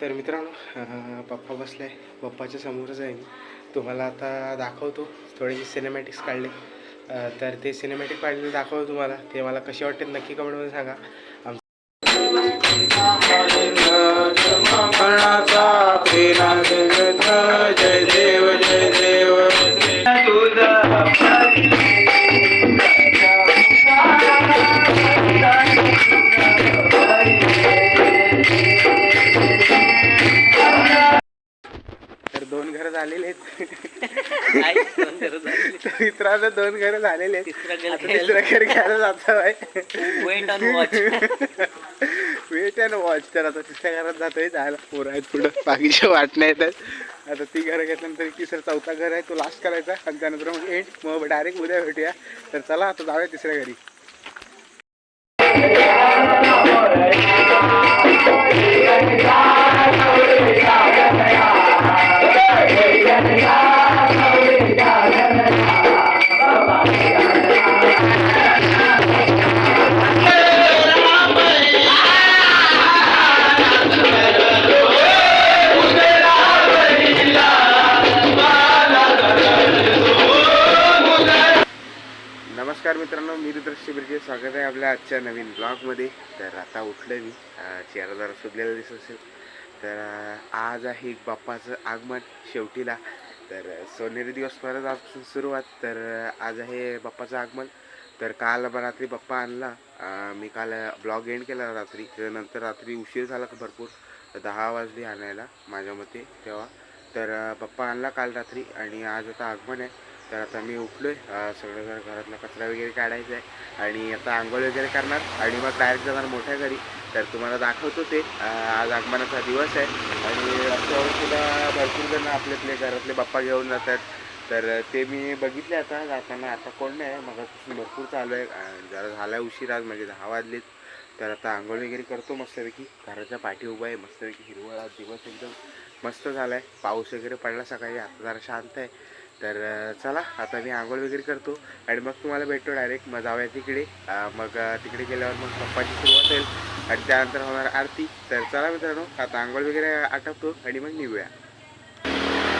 तर मित्रांनो पप्पा बसले. पप्पाच्या समोरच आहे मी. तुम्हाला आता दाखवतो थोडेसे सिनेमॅटिक्स काढले. तर ते सिनेमॅटिक काढलेले दाखवतो तुम्हाला. ते मला कसे वाटते नक्की कमेंटमध्ये सांगा. आम मित्रांनो दोन घरं झालेले आहेत. आता तिसरं घर घ्यायला जातो आहे wait on watch wait and watch तर आता तिसऱ्या घरात जातोय. जायला पोरं आहेत पुढं. बाकीचे वाट नाही येतात आता ती घरं घेतल्यानंतर तिसरं चौथा घर आहे. तो लास्ट करायचा आणि त्यानंतर मग एंड मग डायरेक्ट उद्या भेटूया. तर चला आता जाऊया तिसऱ्या घरी. मित्रांनो म्हणजे स्वागत आहे आपल्या आजच्या नवीन ब्लॉगमध्ये. तर आता उठलं मी. चेहरा जरा सुजलेला दिसत असेल. तर आज आहे बाप्पाचं आगमन शेवटीला. तर सोनेरी दिवस परत आजपासून सुरुवात. तर आज आहे बाप्पाचं आगमन. तर काल रात्री बाप्पा आणला. मी काल ब्लॉग एंड केला रात्री. त्यानंतर रात्री उशीर झाला भरपूर. दहा वाजली आणायला माझ्या मते तेव्हा. तर बाप्पा आणला काल रात्री आणि आज आता आगमन आहे. तर आता मी उठलोय. आहे सगळं घर घरातला कचरा वगैरे काढायचा आहे. आणि आता आंघोळ वगैरे करणार. आणि मग डायरेक्ट जाणार मोठ्या घरी. तर तुम्हाला दाखवतो ते. आज आगमनाचा दिवस आहे. आणि रस्त्यावर सुद्धा भरपूर जण आपले आपले घरातले बाप्पा घेऊन जातात. तर ते मी बघितले आता. जाताना आता कोण नाही मग भरपूर चालू आहे. जरा झाला उशीर आज. म्हणजे दहा वाजलेत. तर आता आंघोळ वगैरे करतो मस्तपैकी. घराच्या पाठी उभा आहे. मस्तपैकी हिरवळ आज दिवस एकदम मस्त झाला आहे पाऊस वगैरे पडला सकाळी. आता जरा शांत आहे. तर चला आता मी आंघोळ वगैरे करतो आणि मग तुम्हाला भेटतो डायरेक्ट मग जाऊया तिकडे मग तिकडे गेल्यावर मग पप्पाची सुरुवात होईल आणि त्यानंतर होणार आरती. तर चला मित्रांनो आता आंघोळ वगैरे आटपतो आणि मग निघूया.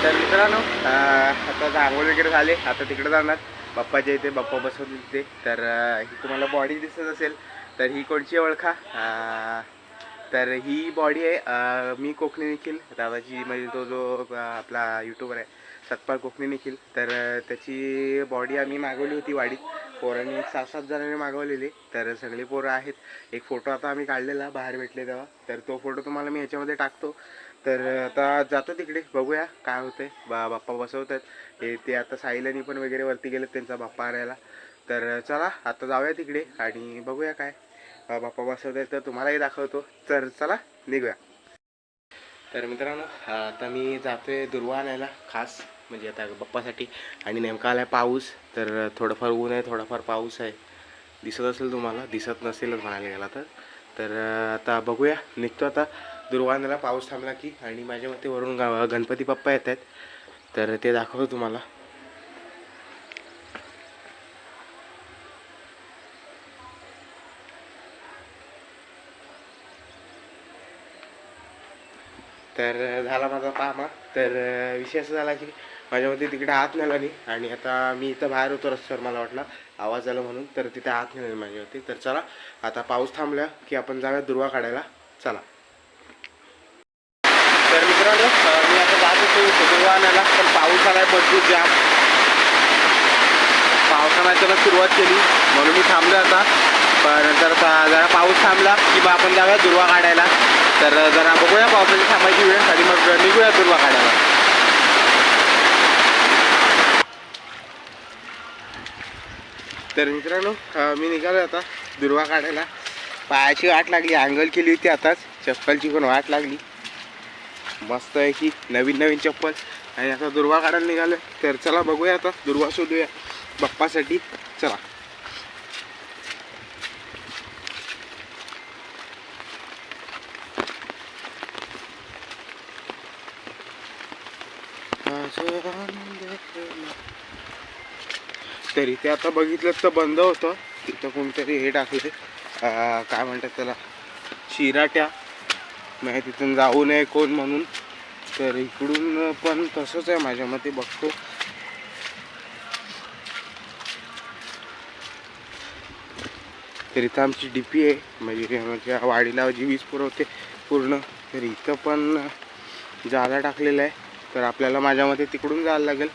तर मित्रांनो आता आंघोळ वगैरे झाले. आता तिकडे जाणार. बाप्पाच्या इथे बाप्पा बसवून तिथे तर ही तुम्हाला बॉडी दिसत असेल. तर ही कोणची ओळखा? तर ही बॉडी आहे मी कोकणी निखिल. दादाजी म्हणजे तो जो आपला यूट्यूबर आहे. सतपाल कोकणी निखिल. तर त्याची बॉडी आम्ही मागवली होती वाडीत. पोरांनी एक सात सात जणांनी मागवलेली. तर सगळे पोरं आहेत. एक फोटो आता आम्ही काढलेला बाहेर भेटले तेव्हा. तर तो फोटो तुम्हाला मी ह्याच्यामध्ये टाकतो. तर आता जातो तिकडे. बघूया काय होतंय. बा बाप्पा बसवतात. हे ते आता साईलानी पण वगैरे वरती गेलेत त्यांचा बाप्पा आणायला. तर चला आता जाऊया तिकडे आणि बघूया काय. बाप्पा बाप्पा आहेत तर तुम्हालाही दाखवतो. तर चला निघूया. तर मित्रांनो आता मी जातोय दुर्वा आणायला खास. म्हणजे आता बाप्पासाठी. आणि नेमका आलाय पाऊस तर थोडंफार ऊन आहे थोडाफार पाऊस आहे. दिसत असेल तुम्हाला दिसत नसेलच म्हणायला गेला तर. तर आता बघूया निघतो आता दुर्वा पाऊस थांबला की आणि माझ्या मते वरून गणपती बाप्पा येत आहेत. तर ते दाखवतो तुम्हाला. तर झाला माझा पामा. तर विषय असा झाला की माझ्यामध्ये तिकडे हात नेला नाही आणि आता मी इथं बाहेर होतो रस्त्यावर मला वाटला. आवाज आला म्हणून तर तिथे हात नेला माझ्यावरती. तर चला आता पाऊस थांबला की आपण जाऊया दुर्वा काढायला. चला. तर मित्रांनो मी आता जात होतो दुर्वा आणायला पण पाऊस आलाय भरपूर जाम. पावसानं अचानक सुरुवात केली. म्हणून मी थांबलो आता. पण नंतर जरा पाऊस थांबला की बा आपण जाऊया दुर्वा काढायला. तर जरा बघूया पावसाची थांबायची वेळ. आणि मग निघूया दुर्वा काढायला. तर मित्रांनो मी निघालो आता दुर्वा काढायला. पायाची वाट लागली अंगल केली होती आताच. चप्पलची पण वाट लागली. मस्त आहे की नवीन नवीन चप्पल. आणि आता दुर्वा काढायला निघालो. तर चला बघूया आता दुर्वा शोधूया. बाप्पासाठी चला. तर. इथे आता बघितलं तर बंद होतं. तिथं कोणतरी हे टाकले काय म्हणतात त्याला? शिराट्या. म्हणजे तिथून जाऊ नये कोण म्हणून. तर इकडून पण तसंच आहे माझ्या मते बघतो. तर इथं आमची डी पी आहे. म्हणजे आमच्या वाडीला जी वीज पुरवते पूर्ण. तर इथं पण जागा टाकलेलं आहे. तर आपल्याला माझ्या मते तिकडून जायला लागेल.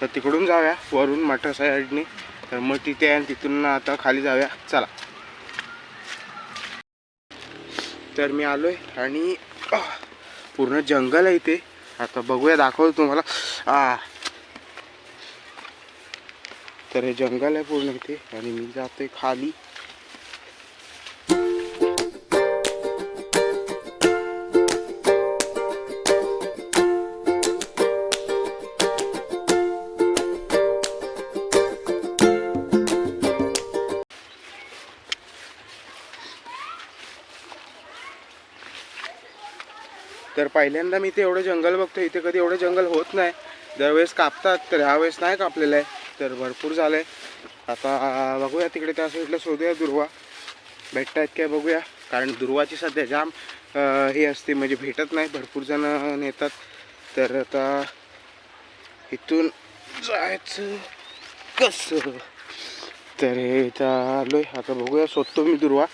तर तिकडून जाऊया वरून मटर साईडने. तर मग तिथे आहे तिथून आता खाली जाऊया. चला. तर मी आलोय आणि पूर्ण जंगल आहे इथे. आता बघूया दाखवतो तुम्हाला. आ तर हे जंगल आहे पूर्ण इथे. आणि मी जातोय खाली. पहिल्यांदा मी ते एवढं जंगल बघतो इथे कधी एवढं जंगल होत नाही. दरवेळेस कापतात तर ह्यावेळेस नाही कापलेलं आहे तर भरपूर झालं आहे आता बघूया तिकडे त्या साईडला शोधूया दुर्वा. भेटत आहेत काय बघूया. कारण दुर्वाची सध्या जाम हे असते म्हणजे भेटत नाही भरपूर जण नेतात. तर आता इथून जायचं कसं? तर हे इथं आलोय. आता बघूया शोधतो मी दुर्वा.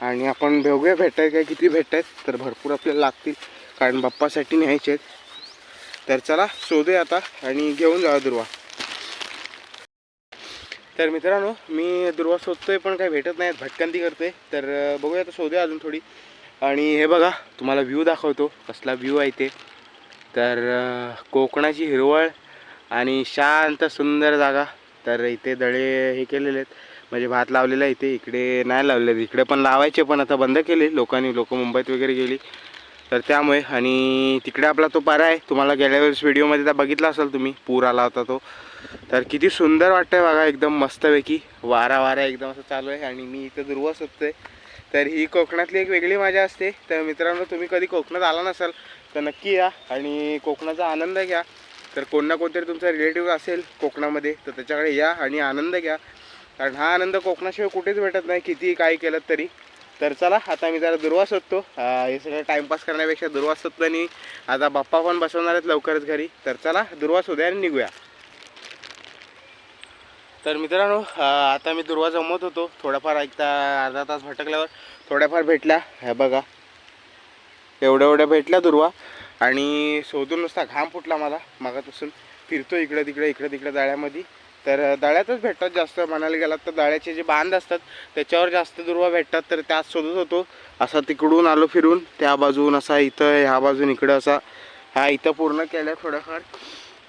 आणि आपण बघूया भेटाय काय किती भेटत आहेत तर भरपूर आपल्याला लागतील. कारण बाप्पासाठी न्यायचे आहेत. तर चला शोधूया आता आणि घेऊन जाऊ दुर्वा. तर मित्रांनो मी दुर्वा शोधतोय पण काही भेटत नाहीत भटकंती करते तर बघूया आता शोधूया अजून थोडी. आणि हे बघा तुम्हाला व्ह्यू दाखवतो कसला व्ह्यू आहे ते. तर कोकणाची हिरवळ आणि शांत सुंदर जागा. तर इथे दळे हे केलेले आहेत. म्हणजे भात लावलेला आहे इथे इकडे नाही लावलेले इकडे पण लावायचे पण आता बंद केले. लोकांनी लोक मुंबईत वगैरे गेली. तर त्यामुळे आणि तिकडे आपला तो पारा आहे. तुम्हाला गेल्या वेळेस व्हिडिओमध्ये त्या बघितला असेल तुम्ही. पूर आला होता तो. तर किती सुंदर वाटतंय बघा एकदम मस्तपैकी. वारा वारा एकदम असं चालू आहे आणि मी इथं दुर्वा शोधतोय तर ही कोकणातली एक वेगळी मजा असते. तर मित्रांनो तुम्ही कधी कोकणात आला नसाल तर नक्की या आणि कोकणाचा आनंद घ्या. तर कोण ना कोणतरी तुमचा रिलेटिव्ह असेल कोकणामध्ये तर त्याच्याकडे या आणि आनंद घ्या. कारण हा आनंद कोकणाशिवाय कुठेच भेटत नाही किती काही केलं तरी. तर चला आता मी जरा दुर्वा शोधतो. हे सगळं टाइमपास करण्यापेक्षा दुर्वा शोधतो आणि आता बाप्पा पण बसवणार आहेत लवकरच घरी. तर चला दुर्वा शोधूया आणि निघूया. तर मित्रांनो आता मी दुर्वा जमवत होतो. थोडाफार एकदा अर्धा तास भटकल्यावर थोड्याफार भेटल्या. ह्या बघा. एवढ्या एवढ्या भेटल्या दुर्वा. आणि शोधून नुसता घाम फुटला मला मागापासून. फिरतो इकडं तिकडे इकडं तिकडे जाळ्यामध्ये. तर दळ्यातच भेटतात जास्त. म्हणायला गेलात तर दळ्याचे जे बांध असतात त्याच्यावर जास्त दुर्वा भेटतात तर त्यात शोधत होतो. असा तिकडून आलो फिरून. त्या बाजून असा इथं ह्या बाजून इकडं असा हा इथं पूर्ण केलं थोडंफार.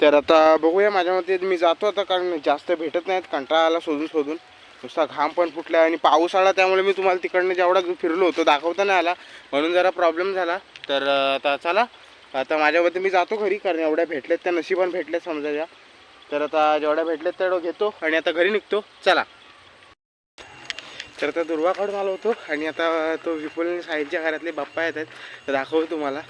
तर आता बघूया माझ्या मते मी जातो आता कारण जास्त भेटत नाहीत. कंटाळा आला शोधून शोधून. नुसता घाम पण फुटला आणि पाऊस आला त्यामुळे मी तुम्हाला तिकडनं जेवढा फिरलो होतो दाखवता नाही आला. म्हणून जरा प्रॉब्लेम झाला. तर आता चला. आता माझ्या मते मी जातो घरी कारण एवढ्या भेटल्यात त्या नशिबान भेटल्यात समजा तर आता जेवढ्या भेटलेत तेवढं घेतो आणि आता घरी निघतो. चला. तर आता दुर्वा काढून आलो होतो आणि आता तो विपुल साहिलच्या घरातले बाप्पा येत आहेत. दाखवू तुम्हाला.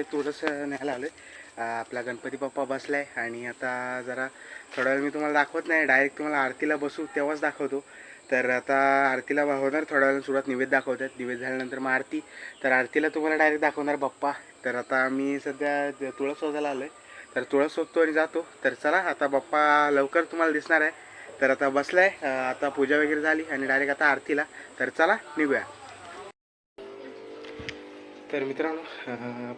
इथे थोडंसं न्यायला आलो आहे आपला गणपती बाप्पा बसला आहे आणि आता जरा थोडा वेळ मी तुम्हाला दाखवत नाही डायरेक्ट तुम्हाला आरतीला बसू तेव्हाच दाखवतो. तर आता आरतीला होणार थोड्या वेळानं सुरुवात निवेद दाखवतात. निवेद झाल्यानंतर मग आरती. तर आरतीला तुम्हाला डायरेक्ट दाखवणार बाप्पा. तर आता मी सध्या तुळस शोधायला आलो आहे तर तुळस शोधतो आणि जातो. तर चला आता बाप्पा लवकर तुम्हाला दिसणार आहे. तर आता बसलाय. आता पूजा वगैरे झाली आणि डायरेक्ट आता आरतीला. तर चला निघूया. तर मित्रांनो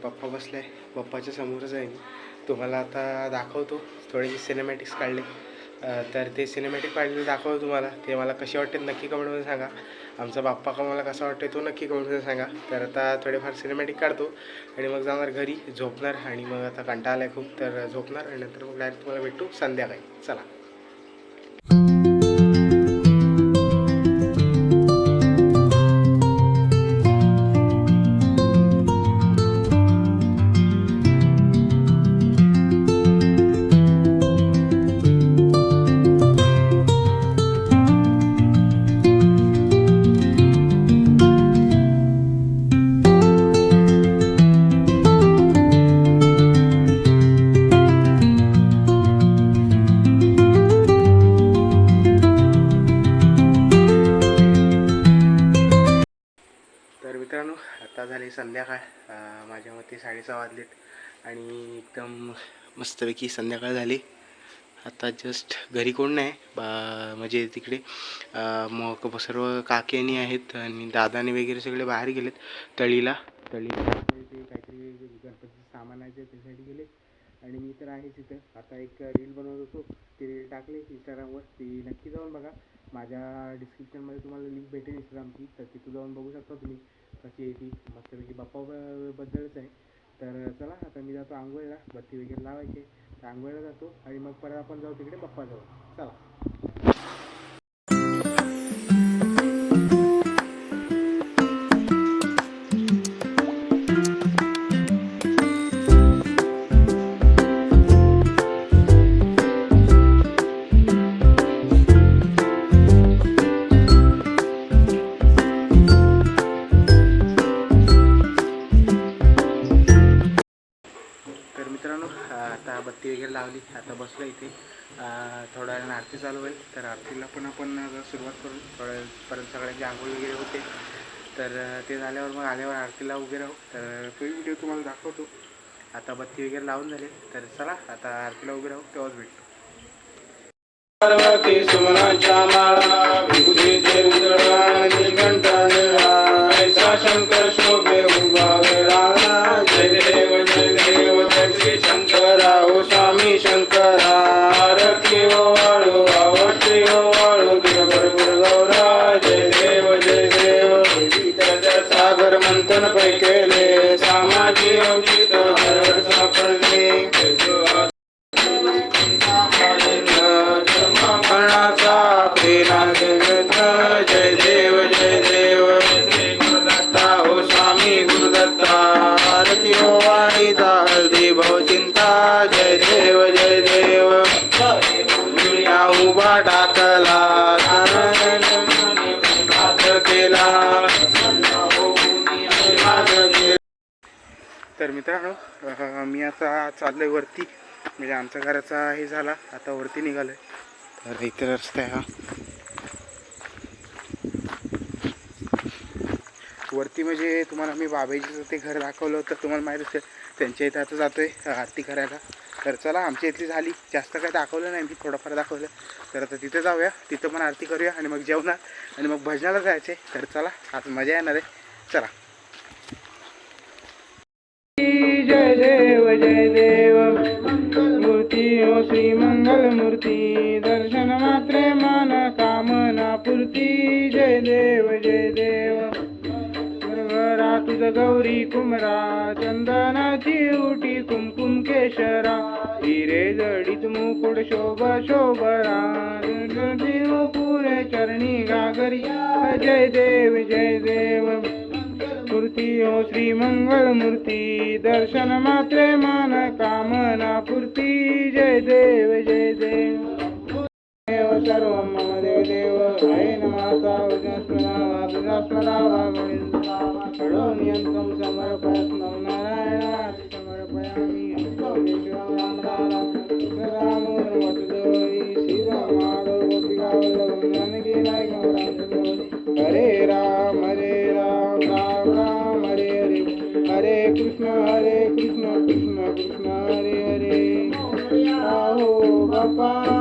पप्पा पप्पा आहे पप्पाच्या समोरच आहे मी. तुम्हाला आता दाखवतो थोडेसे सिनेमॅटिक्स काढले. तर ते सिनेमॅटिक काढलेले दाखवतो तुम्हाला. ते मला कसे वाटते नक्की कमेंटमध्ये सांगा. आमचा बाप्पा का मला कसा वाटते तो नक्की कमेंटमध्ये सांगा. तर आता थोडेफार सिनेमॅटिक काढतो आणि मग जाणार घरी झोपणार आणि मग आता कंटाळा आला आहे खूप. तर झोपणार आणि नंतर मग डायरेक्ट तुम्हाला भेटू संध्याकाळी. चला. मस्तपैकी संध्याकाळ झाली. आता जस्ट घरी कोण नाही. बा म्हणजे तिकडे मग सर्व काकेनी आहेत आणि दादाने वगैरे सगळे बाहेर गेलेत. तळीला. तळीला ते काहीतरी गणपतीचं सामान आहे त्याच्यासाठी त्यासाठी गेले. आणि मी तर आहे तिथं आता एक रील बनवत होतो. ती रील टाकली इंस्टाग्रामवर ती नक्की जाऊन बघा. माझ्या डिस्क्रिप्शनमध्ये तुम्हाला लिंक भेटेल इंस्टाग्रामची तर तिथं जाऊन बघू शकता तुम्ही. कशी आहे ती मस्तपैकी बाप्पाबद्दलच आहे. तर चला आता मी जातो आंघोळीला बत्ती वगैरे लावायचे. तर आंघोळीला जातो आणि मग परत आपण जाऊ तिकडे बाप्पा जाऊ चला. मित्रांनो आता बत्ती वगैरे लावली. आता बसलो इथे. थोड्या वेळानं आरती चालू होईल. तर आरतीला पण आपण सुरुवात करू. थोड्या सगळ्यांची आंघोळ वगैरे होते. तर ते झाल्यावर मग आल्यावर आरतीला उभे राहू. तर तो व्हिडिओ तुम्हाला दाखवतो. आता बत्ती वगैरे लावून झाले. तर चला आता आरतीला उभे राहू. तेव्हाच भेटतो मी आता चाललोय वरती. म्हणजे आमच्या घराचा हे झाला आता वरती निघालोय. तर इथे रस्ता आहे हा. वरती म्हणजे तुम्हाला मी बाबाजीचं ते घर दाखवलं होतं तुम्हाला माहीत असेल त्यांच्या इथं आता जातोय आहे आरती करायला. तर चला आमच्या इथली झाली. जास्त काय दाखवलं नाही मी थोडंफार दाखवलं. तर आता तिथे जाऊया तिथं पण आरती करूया आणि मग जेवणार आणि मग भजनाला जायचे तर चला आज मजा येणार आहे. चला. जय देव जय देव मूर्ती ओ श्री मंगल मूर्ती दर्शन मात्रे मन कामना पूर्ती। जय देव जय देव घरा तुझ गौरी कुमरा चंदनाची उटी कुमकुम केशरा। हिरे जडीत मुकुड शोभ शोभरा। पुरे चरणी गागरिया जय देव जय देव मूर्ति ओ श्री मंगल मूर्ति दर्शन मात्रे मन कामना पूर्ति जय देव जय देव देव सर्व मम देव देव हय नमाता वजस्मरावा दुरास्मरावा गोविंदावा नियंतम समर्पयत्नं नारायणाय समर्पयामि राम राम राम राम नमस्तु देवी श्री राम माधव गोपिका वल्लभ Papa.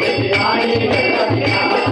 नारायणा तर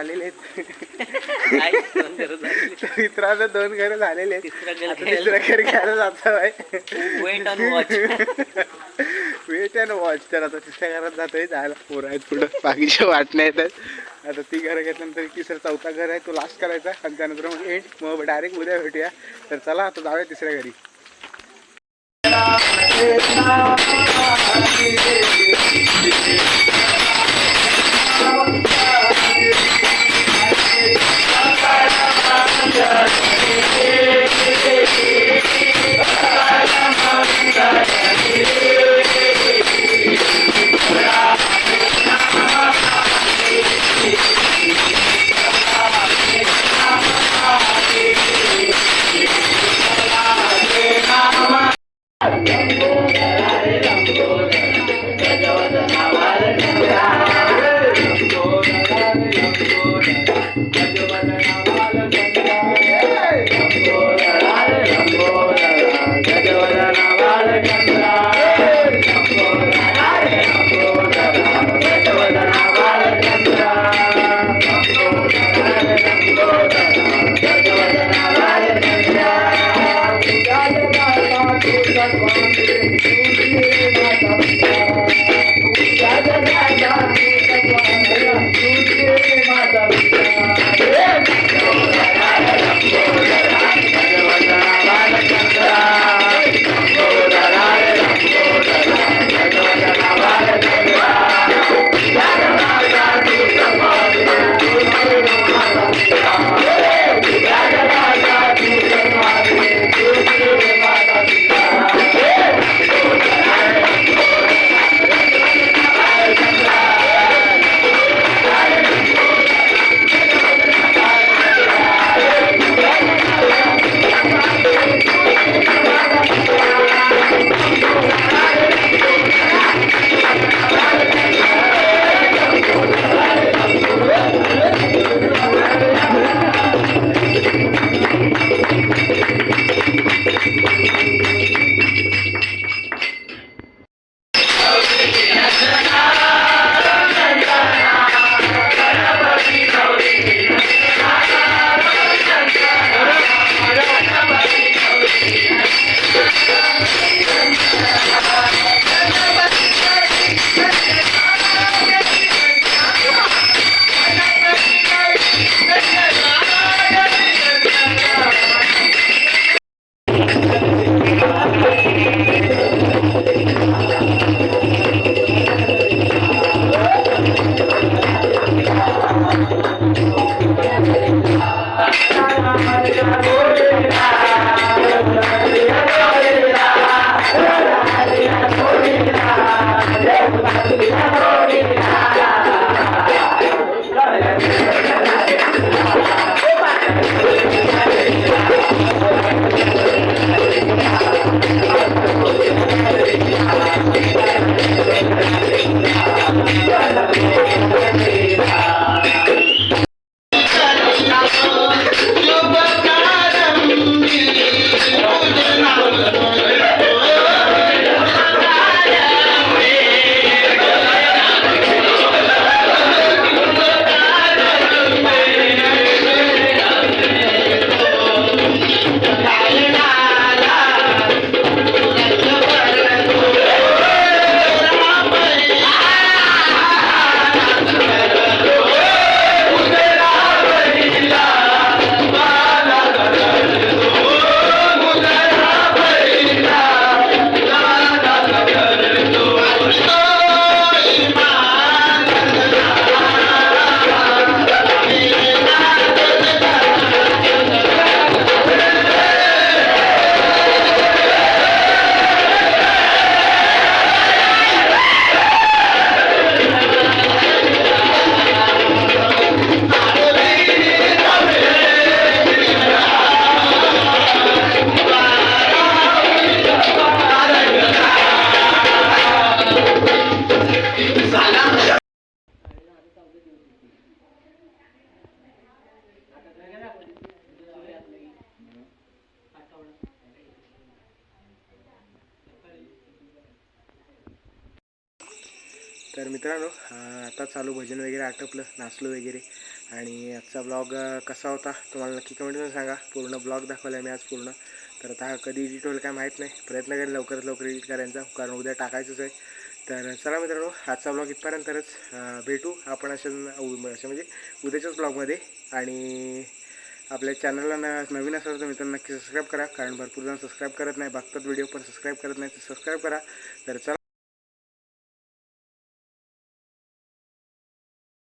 झालेले आहेत. मित्रांनो दोन घर झालेले आहेत. घर घ्यायला जात आहे वेट अँड वॉच तर आता तिसऱ्या घरात जातोय. जायला पोर आहेत पुढं. बाकीचे नाही तर आता ती घरं घेतल्यानंतर तिसरं चौथा घर आहे. तो लास्ट करायचा. आणि त्यानंतर मग एंड मग डायरेक्ट उद्या भेटूया. तर चला आता जाऊया तिसऱ्या घरी. Thank you. मित्रांनो आता चालू भजन वगैरे आटपलं नाचलो वगैरे. आणि आजचा ब्लॉग कसा होता तुम्हाला नक्की कमेंटमध्ये सांगा. पूर्ण ब्लॉग दाखवला आहे मी आज पूर्ण. तर आता हा कधी एडिट होईल काय माहीत नाही. प्रयत्न करेन लवकरात लवकर एडिट करायचा कारण उद्या टाकायचंच आहे. तर चला मित्रांनो आजचा ब्लॉग इथपर्यंतच भेटू आपण अशा अशा म्हणजे उद्याच्याच ब्लॉगमध्ये आणि आपल्या चॅनलला न नवीन असाल तर मित्रांनो नक्की सबस्क्राईब करा. कारण भरपूर जण सबस्क्राईब करत नाही बघतात व्हिडिओ पण सबस्क्राईब करत नाही तर सबस्क्राईब करा. तर चला